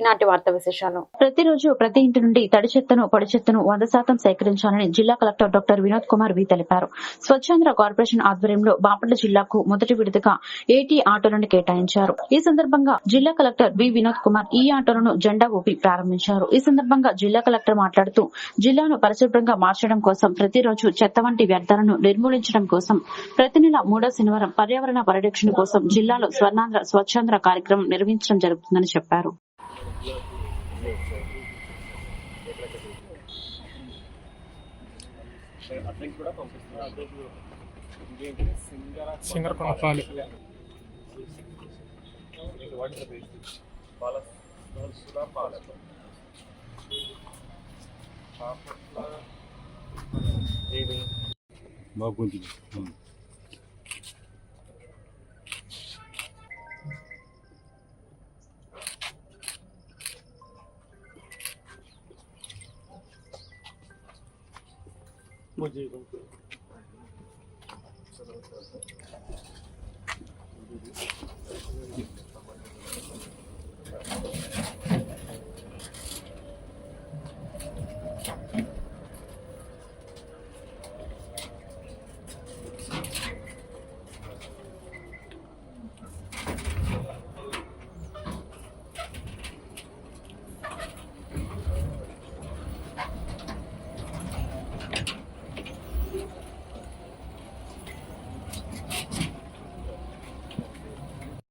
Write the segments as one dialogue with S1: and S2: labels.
S1: ఈనాటి వార్తా విశేషాలు.
S2: ప్రతిరోజు ప్రతి ఇంటి నుండి తడి చెత్తను పొడి చెత్తను వంద శాతం సేకరించాలని జిల్లా collector doctor Vinod Kumar V తెలిపారు. స్వచ్ఛాంధ్ర కార్పొరేషన్ ఆధ్వర్యంలో బాపట్ల జిల్లాకు మొదటి విడతగా ఏటీ ఆటోలను కేటాయించారు. ఈ సందర్భంగా జిల్లా కలెక్టర్ వి వినోద్ కుమార్ ఈ ఆటోలను జెండా ఊపి ప్రారంభించారు. ఈ సందర్భంగా జిల్లా కలెక్టర్ మాట్లాడుతూ జిల్లాను పరిశుభ్రంగా మార్చడం కోసం ప్రతిరోజు చెత్త వంటి వ్యర్థాలను నిర్మూలించడం కోసం ప్రతి నెల మూడో శనివారం పర్యావరణ పరిరక్షణ కోసం జిల్లాలో స్వర్ణాంధ్ర స్వచ్ఛాంధ్ర కార్యక్రమం నిర్వహించడం జరుగుతుందని చెప్పారు.
S3: అతనికి
S4: కూడా
S2: పంపిస్తున్నాను
S5: సింగర్ కొనపాలి పాల సుధా పాల బాగుంటుంది 会这些东西。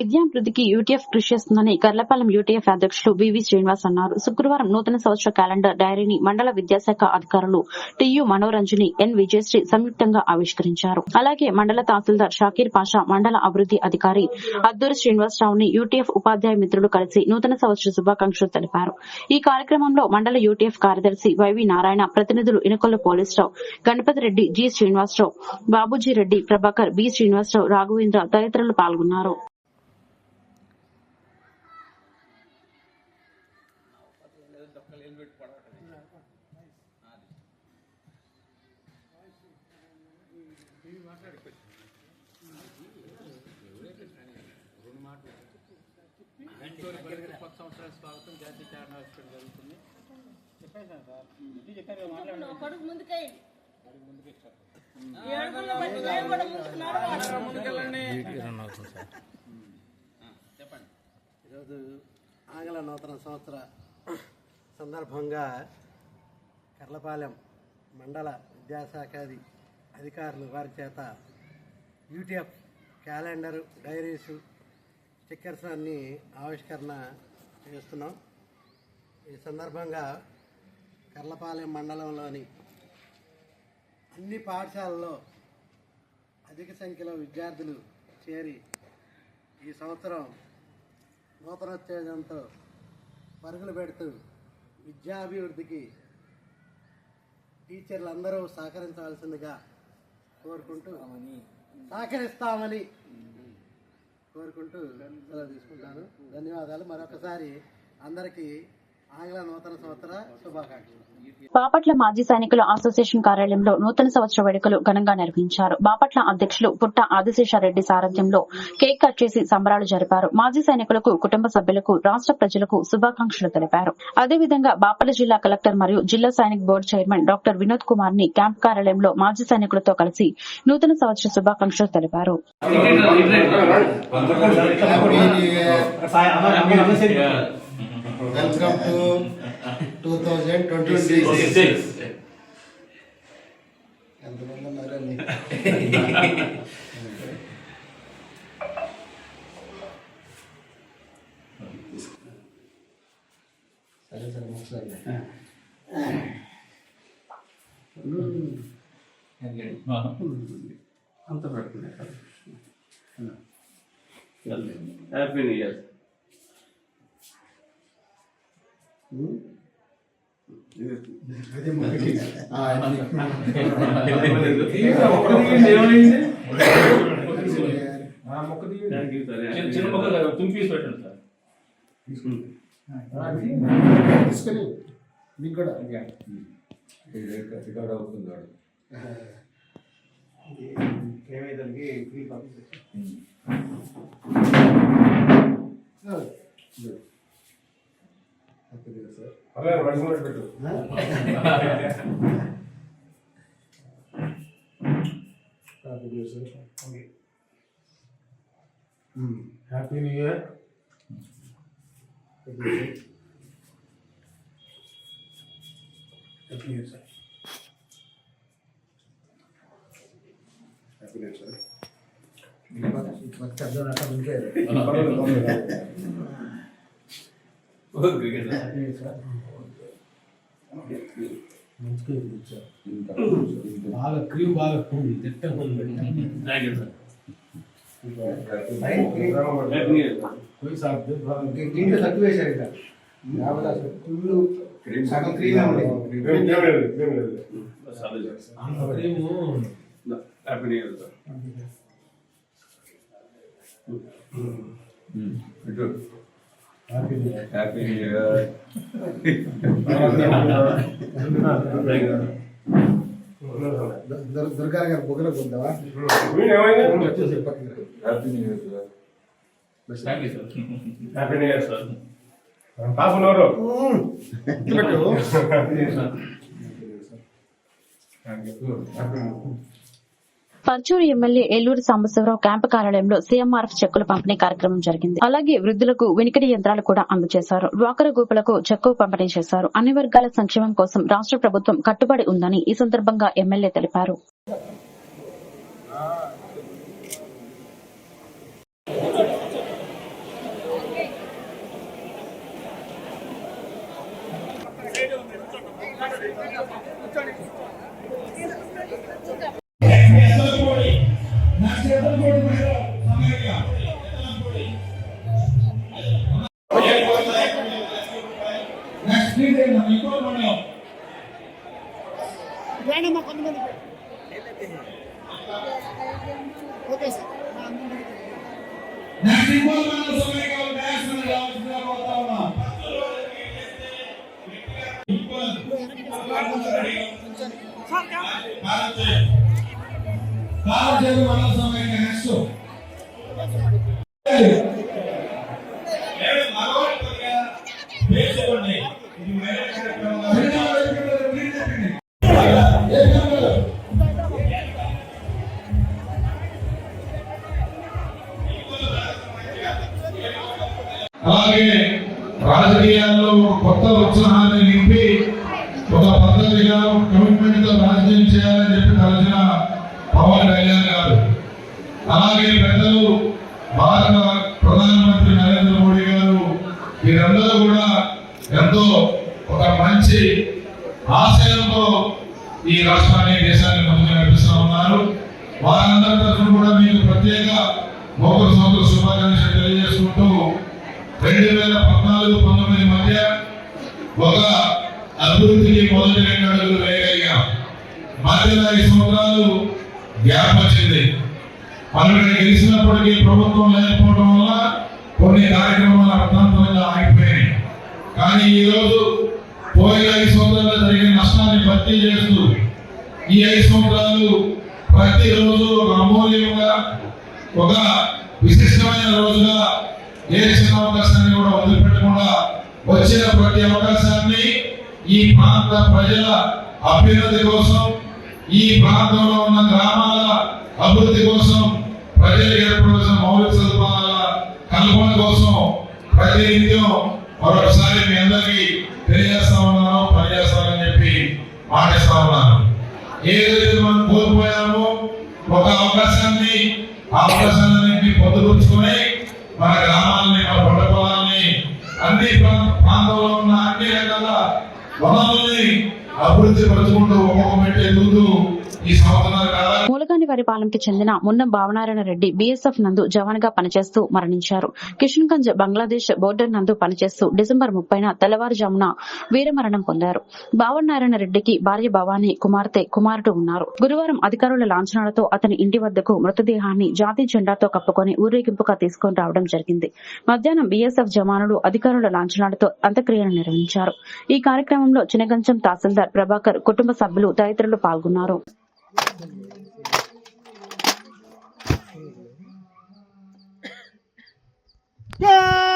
S2: విద్యాభివృద్ధికి యూటీఎఫ్ కృషి చేస్తుందని కర్లపాలెం యూటీఎఫ్ అధ్యక్షులు వివి శ్రీనివాస్ అన్నారు. శుక్రవారం నూతన సంవత్సర క్యాలెండర్ డైరీని మండల విద్యాశాఖ అధికారులు టియు మనోరంజని ఎన్ విజయశ్రీ సంయుక్తంగా ఆవిష్కరించారు. అలాగే మండల తహసీల్దార్ షాకీర్ పాషా మండల అభివృద్ధి అధికారి అద్దూరి శ్రీనివాసరావుని యూటీఎఫ్ ఉపాధ్యాయ మిత్రులు కలిసి నూతన సంవత్సర శుభాకాంక్షలు తెలిపారు. ఈ కార్యక్రమంలో మండల యూటీఎఫ్ కార్యదర్శి వైవి నారాయణ ప్రతినిధులు ఇనుకొల్ల పోలీసరావు గణపతి రెడ్డి జి శ్రీనివాసరావు బాబుజీ రెడ్డి ప్రభాకర్ బి శ్రీనివాసరావు రాఘవేంద్ర తదితరులు పాల్గొన్నారు.
S3: కొత్త సంవత్సరానికి స్వాగతం జాతీయ చారణ హాస్పిటల్ జరుగుతుంది
S6: కొడుకు ముందుకేయండి ఏడుగుల్లో బట్టి నేను కూడా ముందుకు నడవాలి.
S3: ముందుకెళ్ళండి
S7: ఈరోజు ఆంగ్ల నూతన సంవత్సర సందర్భంగా కర్లపాలెం మండల విద్యాశాఖాది అధికారులు వారి చేత యూటీఎఫ్ క్యాలెండర్ డైరీసు స్టిక్కర్స్ అన్ని ఆవిష్కరణ చేస్తున్నాం. ఈ సందర్భంగా కర్లపాలెం మండలంలోని అన్ని పాఠశాలల్లో అధిక సంఖ్యలో విద్యార్థులు చేరి ఈ సంవత్సరం నూతనోత్తేజంతో పరుగులు పెడుతూ విద్యాభివృద్ధికి టీచర్లు అందరూ సహకరించవలసిందిగా కోరుకుంటూ సహకరిస్తామని కోరుకుంటూ సెలవు తీసుకుంటాను. ధన్యవాదాలు. మరొకసారి అందరికీ ఆంగ్ల నూతన సంవత్సర శుభాకాంక్షలు.
S2: బాపట్ల మాజీ సైనికుల అసోసియేషన్ కార్యాలయంలో నూతన సంవత్సర వేడుకలు ఘనంగా నిర్వహించారు. బాపట్ల అధ్యక్షులు పుట్ట ఆదిశేషారెడ్డి సారథ్యంలో కేక్ కట్ చేసి సంబరాలు జరిపారు. మాజీ సైనికులకు కుటుంబ సభ్యులకు రాష్ట ప్రజలకు శుభాకాంక్షలు తెలిపారు. అదేవిధంగా బాపట్ల జిల్లా కలెక్టర్ మరియు జిల్లా Sainik board chairman doctor Vinod కుమార్ని క్యాంప్ కార్యాలయంలో మాజీ సైనికులతో కలిసి నూతన సంవత్సర శుభాకాంక్షలు తెలిపారు.
S7: Welcome to two thousand twenty six ఎంతమంది ఉన్నారండి? సరే సరే ఒకసారి అంత పెడుతున్నాయి
S8: హ్యాపీ న్యూ ఇయర్ చిన్న మొక్క తుంపీస్ పెట్టండి సార్
S7: తీసుకొని మీకు కూడా
S4: రికార్డ్ అవుతుంది వాడు
S7: ఏమైందానికి
S4: పర్లేదు మనసు మీద పెట్టు happy new year happy new year sir. Happy new year sir
S8: cricket
S3: బాగా క్రీమ్ బాగా ఉంది తిట్టగా ఉంది
S8: thank you sir
S4: happy new year sir
S3: పోయి సార్
S9: దీంట్లో తక్కువ వేశారు ఇక లేకపోతే అసలు ఫుల్ సగం క్రీమే ఉంది
S4: cream
S8: happy new year sir
S3: happy
S8: happy new year
S9: దుర్- Durga గారు బొగ్గలో
S4: ఏమైంది
S8: happy new year sir thank you sir
S4: happy new year sir పాప నోరు
S2: పర్చూరు ఎమ్మెల్యే ఏలూరు సాంబశివరావు క్యాంపు కార్యాలయంలో సీఎంఆర్ఎఫ్ చెక్కుల పంపిణీ కార్యక్రమం జరిగింది. అలాగే వృద్ధులకు వెనికిడి యంత్రాలు కూడా అందజేశారు. డ్వాకర గ్రూపులకు చెక్కు పంపిణీ చేశారు. అన్ని వర్గాల సంక్షేమం కోసం రాష్ట్ర ప్రభుత్వం కట్టుబడి ఉందని ఈ సందర్భంగా ఎమ్మెల్యే తెలిపారు.
S10: మధ్యలో ఐదు సంవత్సరాలు గ్యాప్ వచ్చింది మనం గెలిచినప్పటికీ ప్రభుత్వం లేకపోవడం వల్ల కొన్ని కార్యక్రమాలు అర్థాంతరంగా ఆగిపోయాయి కానీ ఈ రోజు పోయిన ఐదు సంవత్సరాలు జరిగిన నష్టాన్ని భర్తీ చేస్తూ ఈ ఐదు సంవత్సరాలు ప్రతిరోజు ఒక అమూల్యంగా ఒక విశిష్టమైన రోజుగా ఏ చిన్న అవకాశాన్ని కూడా వదిలిపెట్టకుండా వచ్చిన ప్రతి అవకాశాన్ని ఈ ప్రాంత ప్రజల అభ్యున్నతి కోసం ఈ ప్రాంతంలో ఉన్న గ్రామాల అభివృద్ధి కోసం ప్రజలు ఏర్పడవలసిన మౌలిక సదుపాయాల కల్పన కోసం ప్రతినిత్యం మరొకసారి మీ అందరికీ తెలియజేస్తా ఉన్నాను పనిచేస్తామని చెప్పి మాటిస్తా ఉన్నాను. ఏదైతే మనం కోల్పోయామో ఒక అవకాశాన్ని ఆ అవకాశాలన్నింటినీ పొందుపరుచుకొని మన గ్రామాలని మన పంట పొలాల్ని అన్ని ప్రాంతంలో ఉన్న అభివృద్ధి పరచుకుంటూ ఒక్కొక్క మెట్టు ఎదుగుతూ
S2: మూలగాని వారి చెందిన మున్న భావనారాయణ రెడ్డి బీఎస్ఎఫ్ నందు జవాన్గా పనిచేస్తూ మరణించారు. కిషన్గంజ్ బంగ్లాదేశ్ బోర్డర్ నందు పనిచేస్తూ డిసెంబర్ ముప్పైన తెల్లవారుజామున వీరమరణం పొందారు. భావనారాయణ రెడ్డికి భార్య భవానీ కుమార్తె కుమారుడు ఉన్నారు. గురువారం అధికారుల లాంఛనాలతో అతని ఇంటి వద్దకు మృతదేహాన్ని జాతీయ జెండాతో కప్పుకొని ఊరేగింపుగా తీసుకొని రావడం జరిగింది. మధ్యాహ్నం బీఎస్ఎఫ్ జవానులు అధికారుల లాంఛనాలతో అంత్యక్రియలు నిర్వహించారు. ఈ కార్యక్రమంలో చినగంచం తహసీల్దార్ ప్రభాకర్ కుటుంబ సభ్యులు తదితరులు పాల్గొన్నారు.
S9: జై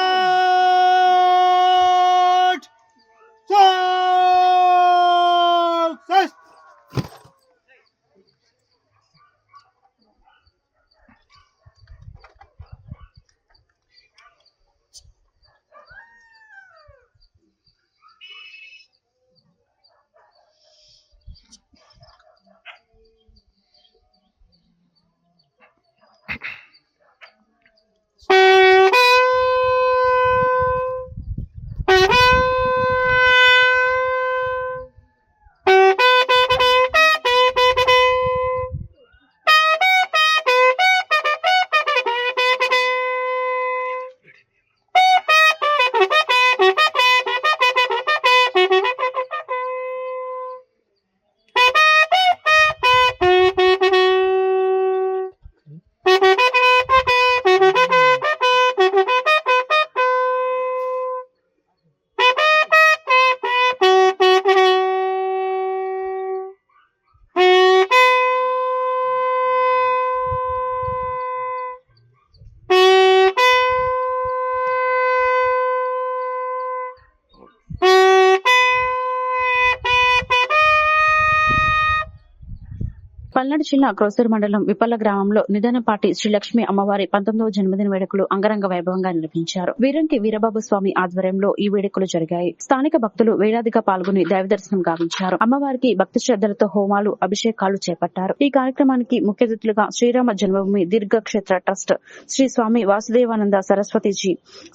S2: పల్నాడు జిల్లా క్రోసూరు మండలం విపల్ల గ్రామంలో నిధనపాటి శ్రీలక్ష్మి అమ్మవారి పంతొమ్మిదవ జన్మదిన వేడుకలు అంగరంగ వైభవంగా నిర్వహించారు. వీరంకి వీరబాబు స్వామి ఆధ్వర్యంలో ఈ వేడుకలు జరిగాయి. స్థానిక భక్తులు వేలాదిగా పాల్గొని దైవదర్శనం గావించారు. అమ్మవారికి భక్తి శ్రద్దలతో హోమాలు అభిషేకాలు చేపట్టారు. ఈ కార్యక్రమానికి ముఖ్య అతిథులుగా శ్రీరామ జన్మభూమి దీర్ఘక్షేత్ర ట్రస్ట్ శ్రీ స్వామి వాసుదేవానంద సరస్వతిజీ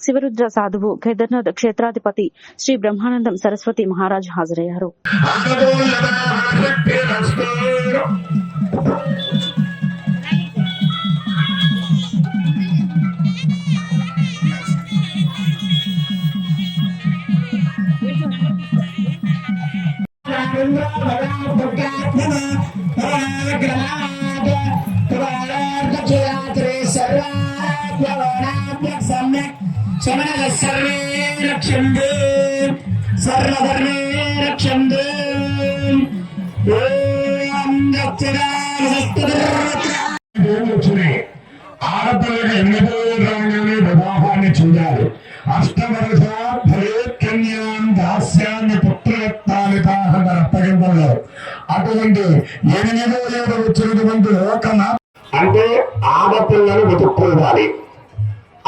S2: శివరుద్ర సాధువు కేదార్నాథ్ క్షేత్రాధిపతి శ్రీ బ్రహ్మానందం సరస్వతి మహారాజ్ హాజరయ్యారు.
S11: சமணக சர்வே ரக்ஷந்து சர்வதர்மே ரக்ஷந்து ஓம் தச்சதாலட்சுமே ఆడపిల్లకి ఎన్ని రోజులు రాగానే వివాహాన్ని చేయాలి అష్టవరస అటువంటి ఎనిమిదో ఏడు వచ్చినటువంటి లోకన అంటే ఆడపిల్లని వెతుక్కోవాలి.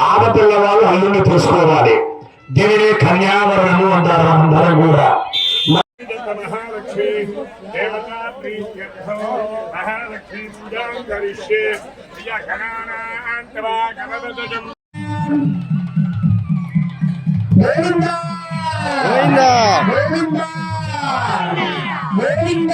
S11: ఆడపిల్ల వాళ్ళు అల్లుని తీసుకోవాలి దీనిని కన్యావరణము అంటారు అందరూ కూడా. మహాలక్ష్మి దేవతా పూజాం కరిష్యే. గోవింద! గోవింద! గోవింద!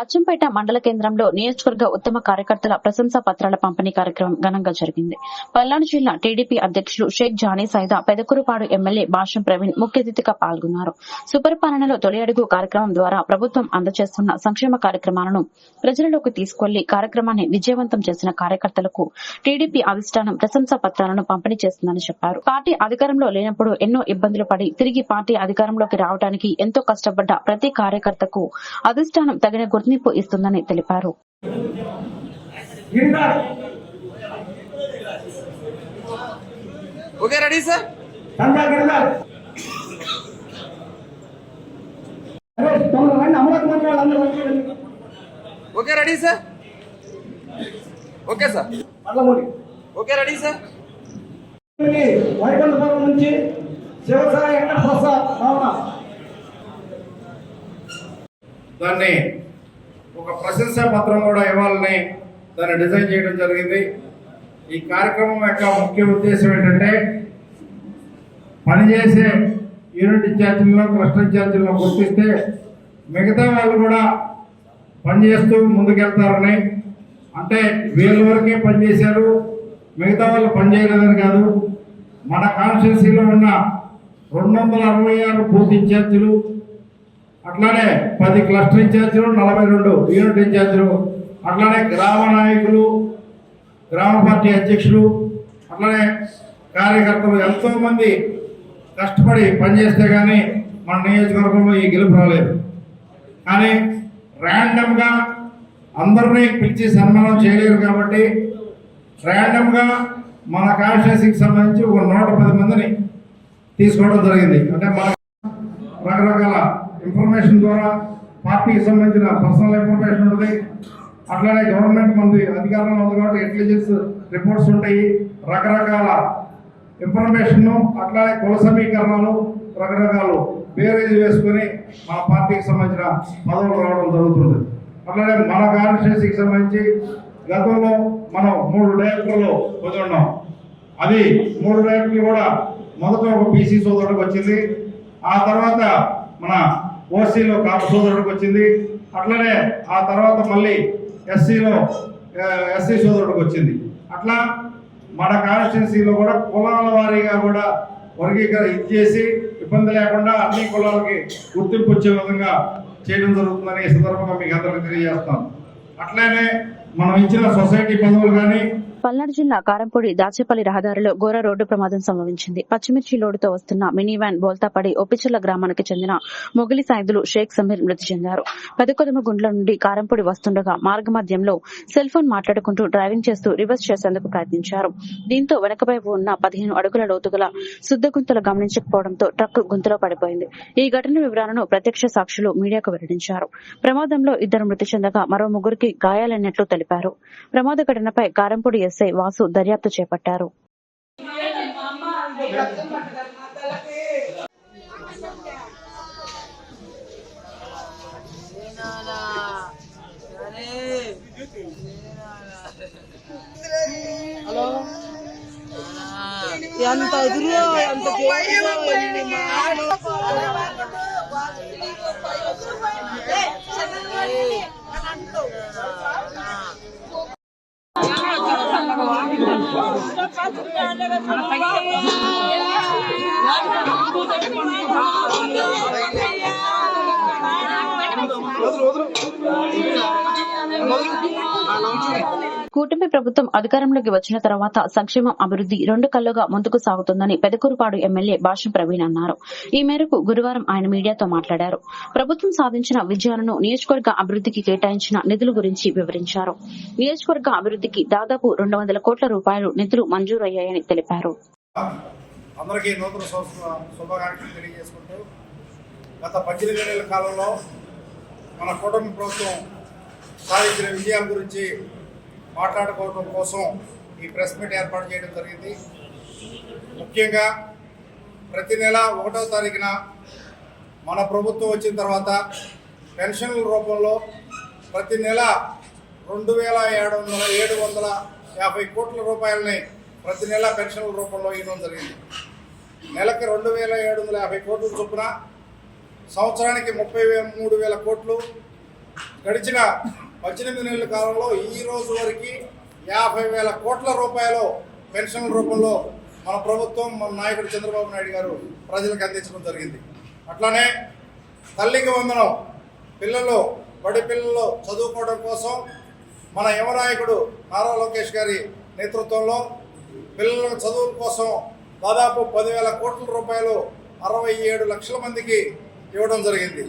S2: అచ్చంపేట మండల కేంద్రంలో నియోజకవర్గ ఉత్తమ కార్యకర్తల ప్రశంసా పత్రాల పంపిణీ కార్యక్రమం ఘనంగా జరిగింది. పల్నాడు జిల్లా టీడీపీ అధ్యక్షులు షేక్ జానీ సైదా పెదకురుపాడు ఎమ్మెల్యే భాషం ప్రవీణ్ ముఖ్య అతిథిగా పాల్గొన్నారు. సుపరిపాలనలో తొలి అడుగు కార్యక్రమం ద్వారా ప్రభుత్వం అందజేస్తున్న సంక్షేమ కార్యక్రమాలను ప్రజలలోకి తీసుకెళ్ళి కార్యక్రమాన్ని విజయవంతం చేసిన కార్యకర్తలకు టీడీపీ అధిష్టానం ప్రశంసా పత్రాలను పంపిణీ చేస్తుందని చెప్పారు. పార్టీ అధికారంలో లేనప్పుడు ఎన్నో ఇబ్బందులు పడి తిరిగి పార్టీ అధికారంలోకి రావడానికి ఎంతో కష్టపడ్డ ప్రతి కార్యకర్తకు అధిష్టానం తగిన గుర్తింపు ఇస్తుందని తెలిపారు.
S7: Okay ready sir? Okay ready sir? Okay sir. Okay ready sir.
S11: Vaikunthapuram నుంచి శివసాయి వెంకట ప్రసాద్ భావన
S12: దాన్ని ఒక ప్రశంసా పత్రం కూడా ఇవ్వాలని దాన్ని డిజైన్ చేయడం జరిగింది. ఈ కార్యక్రమం యొక్క ముఖ్య ఉద్దేశం ఏంటంటే పనిచేసే యూనిట్ ఇన్ఛార్జీలను క్లస్టర్ ఇన్ఛార్జీలను గుర్తిస్తే మిగతా వాళ్ళు కూడా పనిచేస్తూ ముందుకెళ్తారని అంటే వీళ్ళ వరకే పనిచేశారు మిగతా వాళ్ళు పనిచేయలేదని కాదు. మన కాన్స్టిట్యున్సీలో ఉన్న రెండు వందల అరవై ఆరు బూత్ ఇన్ఛార్జీలు అట్లానే పది క్లస్టర్ ఇన్ఛార్జీలు నలభై రెండు యూనిట్ ఇన్ఛార్జీలు అట్లానే గ్రామ నాయకులు గ్రామ పార్టీ అధ్యక్షులు అట్లానే కార్యకర్తలు ఎంతోమంది కష్టపడి పనిచేస్తే కానీ మన నియోజకవర్గంలో ఈ గెలుపు రాలేదు. కానీ ర్యాండమ్గా అందరినీ పిలిచి సన్మానం చేయలేరు కాబట్టి ర్యాండమ్గా మన కాన్స్టిట్యూన్సీకి సంబంధించి ఒక నూట పది మందిని తీసుకోవడం జరిగింది. అంటే మన రకరకాల ఇన్ఫర్మేషన్ ద్వారా పార్టీకి సంబంధించిన పర్సనల్ ఇన్ఫర్మేషన్ ఉంటుంది. అట్లానే గవర్నమెంట్ మంది అధికారంలో ఉంది కాబట్టి ఇంటెలిజెన్స్ రిపోర్ట్స్ ఉంటాయి. రకరకాల ఇన్ఫర్మేషన్ను అట్లానే కుల సమీకరణలు రకరకాలు బేరేజ్ వేసుకొని మా పార్టీకి సంబంధించిన పదవులు రావడం జరుగుతుంది. అట్లానే మన కాన్స్టిట్యున్సీకి సంబంధించి గతంలో మనం మూడు డైరెక్టర్లు పొందున్నాం. అది మూడు డైరెక్టర్లు కూడా మొదట ఒక బీసీ సోదరుడికి వచ్చింది. ఆ తర్వాత మన ఓసీలో కాపు సోదరుడికి వచ్చింది. అట్లనే ఆ తర్వాత మళ్ళీ ఎస్సీలో ఎస్సీ సోదరుడికి వచ్చింది. అట్లా మన కాన్స్టిట్యున్సీలో కూడా కులాల వారీగా కూడా వర్గీకరణ ఇచ్చేసి ఇబ్బంది లేకుండా అన్ని కులాలకి గుర్తింపు వచ్చే విధంగా చేయడం జరుగుతుందని ఈ సందర్భంగా మీకు అందరికీ తెలియజేస్తాను. అట్లనే మనం ఇచ్చిన సొసైటీ పదవులు కానీ
S2: పల్నాడు జిల్లా కారంపూడి దాచేపల్లి రహదారిలో ఘోర రోడ్డు ప్రమాదం సంభవించింది. పచ్చిమిర్చి లోడుతో వస్తున్న మినీ వ్యాన్ బోల్తాపడి ఒప్పిచెర్ల గ్రామానికి చెందిన మొగిలి సాయుధులు షేక్ సమీర్ మృతి చెందారు. పెదకొదమ గుండ్ల నుండి కారంపూడి వస్తుండగా మార్గమధ్యంలో సెల్ ఫోన్ మాట్లాడుకుంటూ డ్రైవింగ్ చేస్తూ రివర్స్ చేసేందుకు ప్రయత్నించారు. దీంతో వెనకవైపు ఉన్న పదిహేను అడుగుల లోతుగల శుద్ధ గుంతలు గమనించకపోవడంతో ట్రక్ గుంతలో పడిపోయింది. ఈ ఘటన వివరాలను ప్రత్యక్ష సాక్షులు మీడియాకు వెల్లడించారు. ప్రమాదంలో ఇద్దరు మృతి చెందగా మరో ముగ్గురికి గాయాలైనట్లు తెలిపారు. ప్రమాద ఘటనపై కారంపూడి ఎస్ఐ వాసు దర్యాప్తు చేపట్టారు.
S6: ఎంత ఎదురు ఎంత వదరు వదరు
S2: కూటమి ప్రభుత్వం అధికారంలోకి వచ్చిన తర్వాత సంక్షేమం అభివృద్ది రెండు కళ్ళుగా ముందుకు సాగుతుందని పెదకూరుపాడు ఎమ్మెల్యే భాషం ప్రవీణ్ అన్నారు. ఈ మేరకు గురువారం ఆయన మీడియాతో మాట్లాడారు. ప్రభుత్వం సాధించిన విజయాలను నియోజకవర్గ అభివృద్దికి కేటాయించిన నిధుల గురించి వివరించారు. నియోజకవర్గ అభివృద్దికి దాదాపు రెండు వందల కోట్ల రూపాయలు నిధులు మంజూరయ్యాయని తెలిపారు.
S12: అందరికీ నూతన శుభాకాంక్షలు తెలియజేసుకుంటూ గత పద్దెనిమిది నెలల కాలంలో మన కూటమి ప్రభుత్వం సాధించిన విజయాల గురించి మాట్లాడుకోవడం కోసం ఈ ప్రెస్ మీట్ ఏర్పాటు చేయడం జరిగింది. ముఖ్యంగా ప్రతి నెల ఒకటో తారీఖున మన ప్రభుత్వం వచ్చిన తర్వాత పెన్షన్ల రూపంలో ప్రతి నెల రెండు వేల ఏడు వందల ఏడు వందల యాభై కోట్ల రూపాయలని ప్రతి నెల పెన్షన్ల రూపంలో ఇవ్వడం జరిగింది. నెలకి రెండు వేల ఏడు వందల యాభై కోట్ల చొప్పున సంవత్సరానికి ముప్పై మూడు వేల కోట్లు గడిచిన పద్దెనిమిది నెలల కాలంలో ఈ రోజు వరకు యాభై వేల కోట్ల రూపాయలు పెన్షన్ల రూపంలో మన ప్రభుత్వం మన నాయకుడు చంద్రబాబు నాయుడు గారు ప్రజలకు అందించడం జరిగింది. అట్లానే తల్లికి వందనం పిల్లలు బడి పిల్లలు చదువుకోవడం కోసం మన యువనాయకుడు నారా లోకేష్ గారి నేతృత్వంలో పిల్లల చదువు కోసం దాదాపు పదివేల కోట్ల రూపాయలు అరవై ఏడు లక్షల మందికి ఇవ్వడం జరిగింది.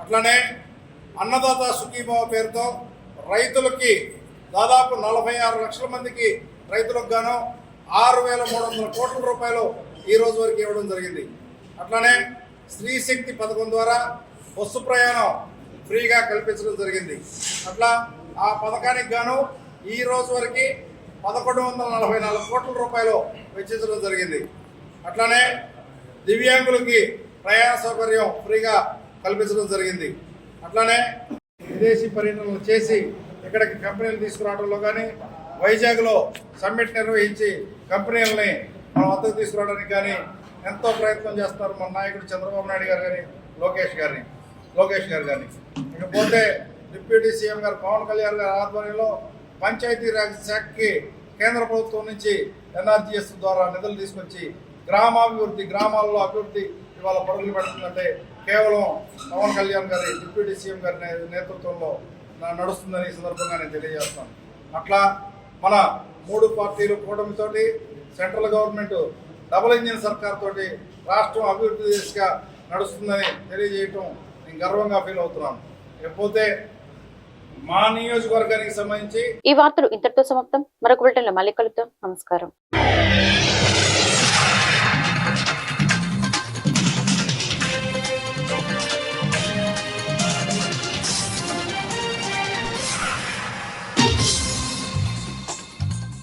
S12: అట్లనే అన్నదాత సుఖీభావ పేరుతో రైతులకి దాదాపు నలభై ఆరు లక్షల మందికి రైతులకు గాను ఆరు వేల మూడు వందల కోట్ల రూపాయలు ఈ రోజు వరకు ఇవ్వడం జరిగింది. అట్లనే స్త్రీ శక్తి పథకం ద్వారా బస్సు ప్రయాణం ఫ్రీగా కల్పించడం జరిగింది. అట్లా ఆ పథకానికి గాను ఈ రోజు వరకు పదకొండు వందల నలభై నాలుగు కోట్ల రూపాయలు వెచ్చించడం జరిగింది. అట్లానే దివ్యాంగులకి ప్రయాణ సౌకర్యం ఫ్రీగా కల్పించడం జరిగింది. అట్లానే విదేశీ పర్యటనలు చేసి ఇక్కడికి కంపెనీలు తీసుకురావడంలో కానీ వైజాగ్లో సమ్మిట్ నిర్వహించి కంపెనీలని మన వద్దకు తీసుకురావడానికి కానీ ఎంతో ప్రయత్నం చేస్తారు మన నాయకుడు చంద్రబాబు నాయుడు గారు కానీ లోకేష్ గారిని లోకేష్ గారు కానీ ఇకపోతే డిప్యూటీ సీఎం గారు పవన్ కళ్యాణ్ గారి ఆధ్వర్యంలో పంచాయతీరాజ్ శాఖకి కేంద్ర ప్రభుత్వం నుంచి ఎన్ఆర్జీఎస్ ద్వారా నిధులు తీసుకొచ్చి గ్రామాభివృద్ధి గ్రామాల్లో అభివృద్ధి ఇవాళ పరుగులు పెడుతుందంటే కేవలం పవన్ కళ్యాణ్ గారి డిప్యూటీ సీఎం గారి నేతృత్వంలో నడుస్తుందని ఈ సందర్భంగా నేను తెలియజేస్తాను. అట్లా మన మూడు పార్టీలు కూటమితోటి సెంట్రల్ గవర్నమెంట్ డబుల్ ఇంజిన్ సర్కార్ తోటి రాష్ట్రం అభివృద్ధి దిశగా నడుస్తుందని తెలియజేయటం నేను గర్వంగా ఫీల్ అవుతున్నాను. లేకపోతే మా నియోజకవర్గానికి సంబంధించి
S1: ఈ వార్తలు ఇంతటితో సమాప్తం. మరొక బులెటిన్లో మళ్ళీ కలుద్దాం. నమస్కారం.